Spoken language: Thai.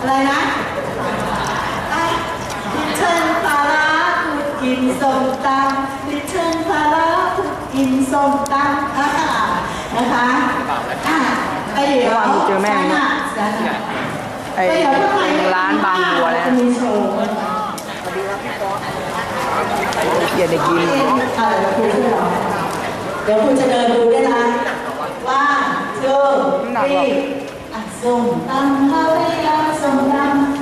อะไรนะอะดิฉันพาราคุณกินส้มตำดิฉันพาราคุณกินส้มตำอ่านะคะอะไปเดี๋ยวเมื่อวานผมเจอแม่ใช่เนี่ยค่ะไอ้ไปเดี๋ยวข้างในร้านบางบัวเนี่ยจะมีโชว์เกียรติกินอะไรนะคุณช่วยเหรอเดี๋ยวคุณจะเดินดูด้วยนะว่าเจอที่อะ ส่งตำข้าวเปียกส่งตำ